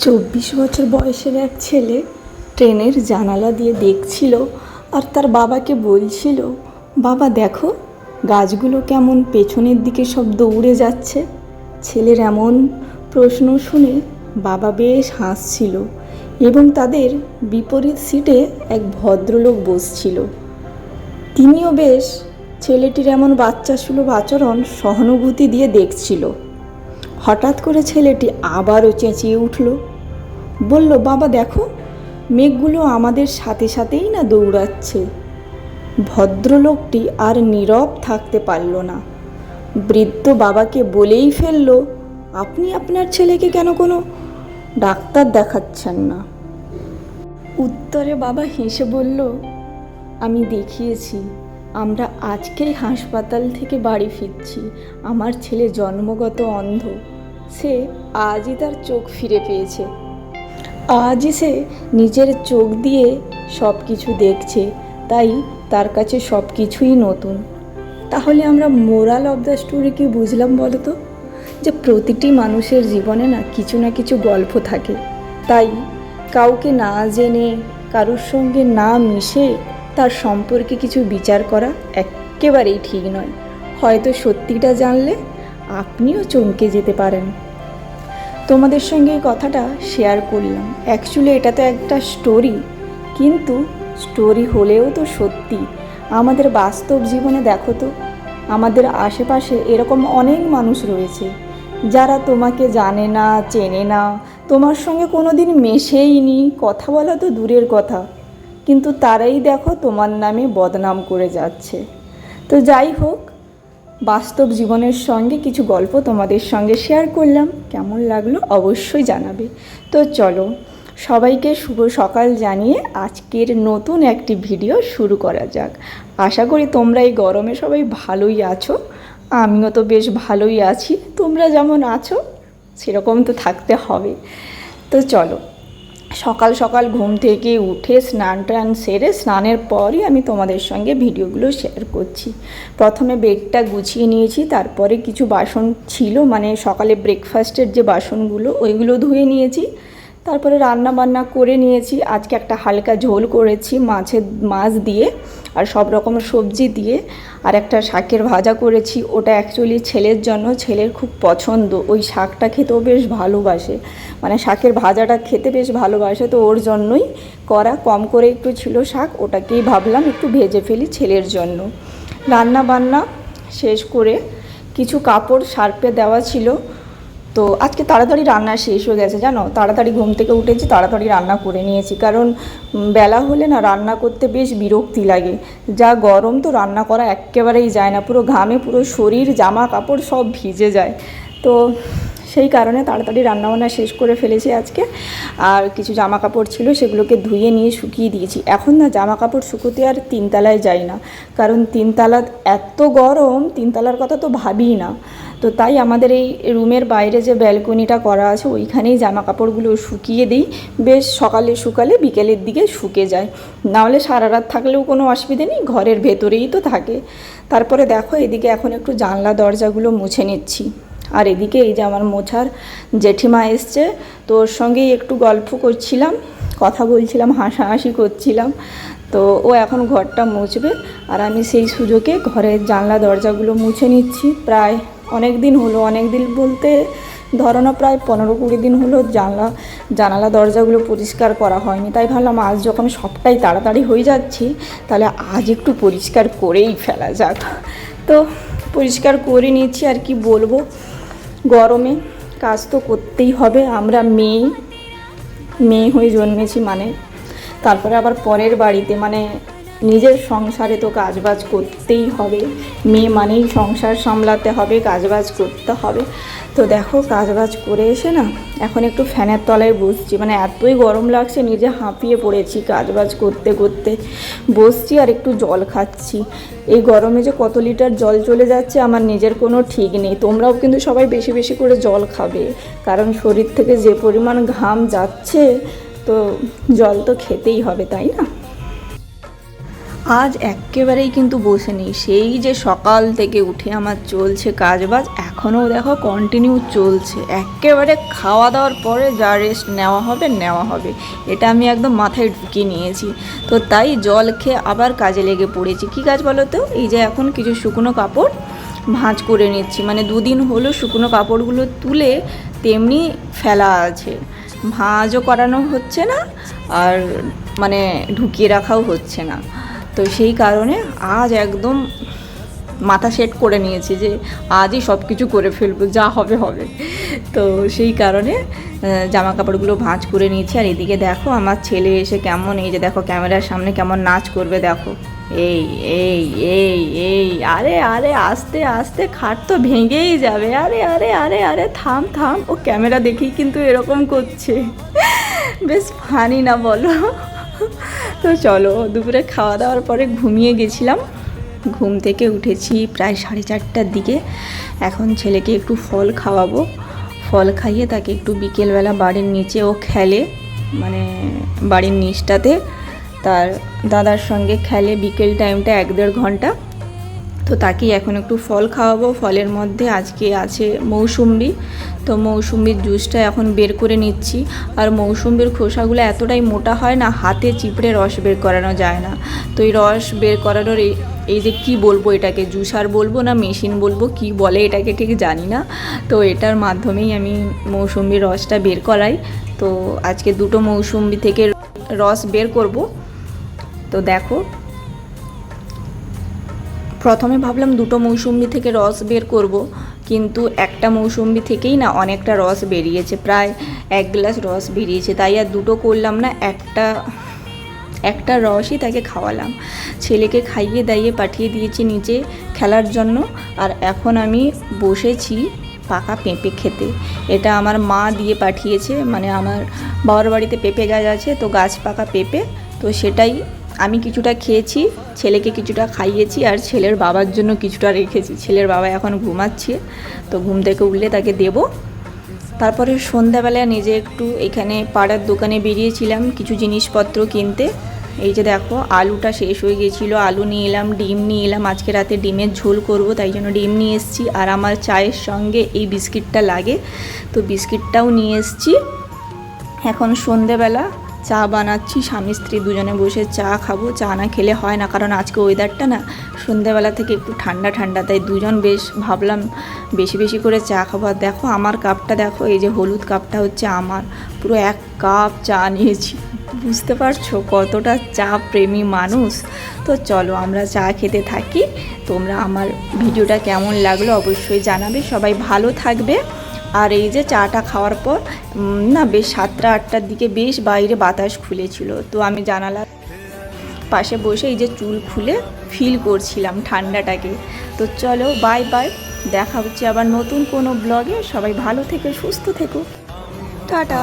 চব্বিশ বছর বয়সের এক ছেলে ট্রেনের জানালা দিয়ে দেখছিল আর তার বাবাকে বলছিল, বাবা, দেখো, গাছগুলো কেমন পেছনের দিকে সব দৌড়ে যাচ্ছে। ছেলের এমন প্রশ্ন শুনে বাবা বেশ হাসছিল এবং তাদের বিপরীত সিটে এক ভদ্রলোক বসছিল। তিনিও বেশ ছেলেটির এমন বাচ্চা সুলভ আচরণ সহানুভূতি দিয়ে দেখছিল। হঠাৎ করে ছেলেটি আবারও চেঁচিয়ে উঠল। বলল, বাবা, দেখো, মেঘগুলো আমাদের সাথে সাথেই না দৌড়াচ্ছে। ভদ্রলোকটি আর নীরব থাকতে পারল না। বৃদ্ধ বাবাকে বলেই ফেলল, আপনি আপনার ছেলেকে কেন কোনো ডাক্তার দেখাচ্ছেন না? উত্তরে বাবা হেসে বলল, আমি দেখিয়েছি। আমরা আজকেই হাসপাতাল থেকে বাড়ি ফিরছি। আমার ছেলে জন্মগত অন্ধ। সে আজই তার চোখ ফিরে পেয়েছে। আজই সে নিজের চোখ দিয়ে সব কিছু দেখছে। তাই তার কাছে সব কিছুই নতুন। তাহলে আমরা মোরাল অফ দ্য স্টোরি কি বুঝলাম বলো তো যে প্রতিটি মানুষের জীবনে না কিছু না কিছু গল্প থাকে। তাই কাউকে না জেনে, কারোর সঙ্গে না মিশে তার সম্পর্কে কিছু বিচার করা একেবারেই ঠিক নয়। হয়তো সত্যিটা জানলে আপনিও চমকে যেতে পারেন। তোমাদের সঙ্গে এই কথাটা শেয়ার করলাম। অ্যাকচুয়ালি এটা তো একটা স্টোরি কিন্তু স্টোরি হলেও তো সত্যি। আমাদের বাস্তব জীবনে দেখো তো, আমাদের আশেপাশে এরকম অনেক মানুষ রয়েছে, যারা তোমাকে জানে না, চেনে না, তোমার সঙ্গে কোনো দিন মেশেইনি। কথা বলা তো দূরের কথা। কিন্তু তারাই দেখো তোমার নামে বদনাম করে যাচ্ছে। তো যাই হোক, বাস্তব জীবনের সঙ্গে কিছু গল্প তোমাদের সঙ্গে শেয়ার করলাম। কেমন লাগল অবশ্যই জানাবে। তো চলো, সবাইকে শুভ সকাল জানিয়ে আজকের নতুন একটি ভিডিও শুরু করা যাক। আশা করি তোমরা এই গরমে সবাই ভালোই আছো। আমিও তো বেশ ভালোই আছি। তোমরা যেমন আছো, সেরকম তো থাকতে হবে। তো চলো সকাল সকাল ঘুম থেকে উঠে স্নান টান সেরে স্নানের পরই আমি তোমাদের সঙ্গে ভিডিওগুলো শেয়ার করছি। প্রথমে বেডটা গুছিয়ে নিয়েছি, তারপরে কিছু বাসন ছিল মানে সকালে ব্রেকফাস্টের যে বাসনগুলো, ওইগুলো ধুয়ে নিয়েছি। তারপরে রান্না বান্না করে নিয়েছি। আজকে একটা হালকা ঝোল করেছি মাছের মাছ দিয়ে আর সব রকম সবজি দিয়ে। আর একটা শাকের ভাজা করেছি। ওটা অ্যাকচুয়ালি ছেলের জন্য, ছেলের খুব পছন্দ। ওই শাকটা খেতেও বেশ ভালোবাসে। মানে শাকের ভাজাটা খেতে বেশ ভালোবাসে। তো ওর জন্যই করা কম করে একটু ছিল শাক। ওটাকেই ভাবলাম একটু ভেজে ফেলি ছেলের জন্য। রান্না বান্না শেষ করে কিছু কাপড় সার্পে দেওয়া ছিল। তো আজকে তাড়াতাড়ি রান্না শেষ হয়ে গেছে, জানো? তাড়াতাড়ি ঘুম থেকে উঠেছি, তাড়াতাড়ি রান্না করে নিয়েছি। কারণ বেলা হলে না রান্না করতে বেশ বিরক্তি লাগে। যা গরম তো রান্না করা একেবারেই যায় না, পুরো ঘামে পুরো শরীর, জামা কাপড় সব ভিজে যায়। তো সেই কারণে তাড়াতাড়ি রান্নাবান্না শেষ করে ফেলেছি আজকে। আর কিছু জামা কাপড় ছিল, সেগুলোকে ধুয়ে নিয়ে শুকিয়ে দিয়েছি। এখন না জামা কাপড় শুকোতে আর তিনতলায় যাই না। কারণ তিনতলা এত গরম, তিনতলার কথা তো ভাবিই না। তো তাই আমাদের এই রুমের বাইরে যে ব্যালকনিটা করা আছে, ওইখানেই জামা কাপড়গুলো শুকিয়ে দিই। বেশ সকালে শুকালে বিকেলের দিকে শুকে যায়। নাহলে সারা রাত থাকলেও কোনো অসুবিধে নেই, ঘরের ভেতরেই তো থাকে। তারপরে দেখো, এদিকে এখন একটু জানলা দরজাগুলো মুছে নিচ্ছি। আর এদিকে এই যে আমার মোছার জেঠিমা এসছে, তো ওর সঙ্গেই একটু গল্প করছিলাম, কথা বলছিলাম, হাসাহাসি করছিলাম। তো ও এখন ঘরটা মুছবে, আর আমি সেই সুযোগে ঘরের জানলা দরজাগুলো মুছে নিচ্ছি, প্রায় অনেক দিন হলো, অনেক দিন বলতে ধরো না প্রায় পনেরো কুড়ি দিন হলো জানলা, জানালা দরজাগুলো পরিষ্কার করা হয়নি। তাই ভাবলাম আজ যখন সবটাই তাড়াতাড়ি হয়ে যাচ্ছি, তাহলে আজ একটু পরিষ্কার করেই ফেলা যাক। তো পরিষ্কার করে নিচ্ছি আর কি বলব? গরমে কাজ তো করতেই হবে, আমরা মেয়ে মেয়ে হয়ে জন্মেছি মানে। তারপরে আবার পরের বাড়িতে মানে নিজের সংসারে তো কাজবাজ করতেই হবে। মেয়ে মানেই সংসার সামলাতে হবে, কাজবাজ করতে হবে। তো দেখো, কাজবাজ করে এসে না এখন একটু ফ্যানের তলায় বসছি। মানে এতই গরম লাগছে, নিজে হাঁপিয়ে পড়েছি কাজবাজ করতে করতে। বসছি আর একটু জল খাচ্ছি। এই গরমে যে কত লিটার জল চলে যাচ্ছে, আমার নিজের কোনো ঠিক নেই। তোমরাও কিন্তু সবাই বেশি বেশি করে জল খাবে। কারণ শরীর থেকে যে পরিমাণ ঘাম যাচ্ছে, তো জল তো খেতেই হবে, তাই না? আজ একেবারেই কিন্তু বসে নেই। সেই যে সকাল থেকে উঠে আমার চলছে কাজবাজ, এখনও দেখো কন্টিনিউ চলছে। একেবারে খাওয়া দাওয়ার পরে যা রেস্ট নেওয়া হবে নেওয়া হবে। এটা আমি একদম মাথায় ঢুকিয়ে নিয়েছি। তো তাই জল খেয়ে আবার কাজে লেগে পড়েছি। কী কাজ বলো তো? এই যে এখন কিছু শুকনো কাপড় ভাঁজ করে নিচ্ছি। মানে দুদিন হলো শুকনো কাপড়গুলো তুলে তেমনি ফেলা আছে। ভাঁজও করানো হচ্ছে না আর মানে ঢুকিয়ে রাখাও হচ্ছে না। তো সেই কারণে আজ একদম মাথা সেট করে নিয়েছি যে আজই সব কিছু করে ফেলব, যা হবে হবে। তো সেই কারণে জামা কাপড়গুলো ভাঁজ করে নিয়েছি। আর এদিকে দেখো আমার ছেলে এসে কেমন, এই যে দেখো ক্যামেরার সামনে কেমন নাচ করবে, দেখো। এই এই এই এই, আরে আরে, আস্তে আস্তে খাট তো ভেঙেই যাবে। আরে আরে আরে আরে, থাম থাম। ও ক্যামেরা দেখেই কিন্তু এরকম করছে। বেশ ফানি না বলো? তো চলো, দুপুরে খাওয়া দাওয়ার পরে ঘুমিয়ে গেছিলাম। ঘুম থেকে উঠেছি প্রায় সাড়ে চারটার দিকে। এখন ছেলেকে একটু ফল খাওয়াবো। ফল খাইয়ে তাকে একটু বিকেলবেলা বাড়ির নিচে ও খেলে মানে বাড়ির নিচটাতে। তার দাদার সঙ্গে খেলে বিকেল টাইমটা এক দেড় ঘণ্টা। তো তাকে এখন একটু ফল খাওয়াবো। ফলের মধ্যে আজকে আছে মৌসুম্বি। তো মৌসুম্বির জুসটা এখন বের করে নিচ্ছি। আর মৌসুম্বির খোসাগুলো এতটাই মোটা হয় না, হাতে চিপড়ে রস বের করানো যায় না। তো এই রস বের করানোর এই এই যে কি বলব এটাকে? জুসার বলব না, মেশিন বলব? কি বলে এটাকে ঠিক জানি না। তো এটার মাধ্যমেই আমি মৌসুম্বির রসটা বের করাই। তো আজকে দুটো মৌসুম্বি থেকে রস বের করব। তো দেখো প্রথমে ভাবলাম দুটো মৌসুম্বি থেকে রস বের করব, কিন্তু একটা মৌসুম্বি থেকেই না অনেকটা রস বেরিয়েছে, প্রায় এক গ্লাস রস বেরিয়েছে, তাই আর দুটো করলাম না, একটা একটা রসই তাকে খাওয়ালাম। ছেলেকে খাইয়ে দাইয়ে পাঠিয়ে দিয়েছি নিচে খেলার জন্য, আর এখন আমি বসেছি পাকা পেঁপে খেতে। এটা আমার মা দিয়ে পাঠিয়েছে মানে আমার বাবার বাড়িতে পেঁপে গাছ আছে, তো গাছ পাকা পেঁপে, তো সেটাই আমি কিছুটা খেয়েছি, ছেলেকে কিছুটা খাইয়েছি আর ছেলের বাবার জন্য কিছুটা রেখেছি। ছেলের বাবা এখন ঘুমাচ্ছে, তো ঘুম থেকে উঠলে তাকে দেবো। তারপরে সন্ধ্যাবেলা নিজে একটু এখানে পাড়ার দোকানে বেরিয়েছিলাম কিছু জিনিসপত্র কিনতে। এই যে দেখো, আলুটা শেষ হয়ে গেছিল, আলু নিয়ে এলাম, ডিম নিয়ে এলাম। আজকে রাতে ডিমের ঝোল করব, তাই জন্য ডিম নিয়ে এসেছি আর আমার চায়ের সঙ্গে এই বিস্কিটটা লাগে। তো বিস্কিটটাও নিয়ে এসেছি। এখন সন্ধেবেলা চা বানাচ্ছি, স্বামী স্ত্রী দুজনে বসে চা খাব, চা না খেলে হয় না, কারণ আজকে ওয়েদারটা না সন্ধেবেলা থেকে একটু ঠান্ডা ঠান্ডা, তাই দুজন বেশ ভাবলাম বেশি বেশি করে চা খাব। আর দেখো আমার কাপটা, দেখো এই যে হলুদ কাপটা হচ্ছে আমার, পুরো এক কাপ চা নিয়েছি। বুঝতে পারছ কতটা চা প্রেমী মানুষ? তো চলো আমরা চা খেতে থাকি, তোমরা আমার ভিডিওটা কেমন লাগল অবশ্যই জানাবে, সবাই ভালো থাকবে। আর এই যে চাটা খাওয়ার পর না বেশ সাতটা, আটটার দিকে বেশ বাইরে বাতাস খুলেছিল। তো আমি জানালা পাশে বসে এই যে চুল খুলে ফিল করছিলাম ঠান্ডাটাকে। তো চলো বাই বাই দেখা হচ্ছে আবার নতুন কোনো ব্লগে সবাই ভালো থেকে, সুস্থ থেকো। টাটা।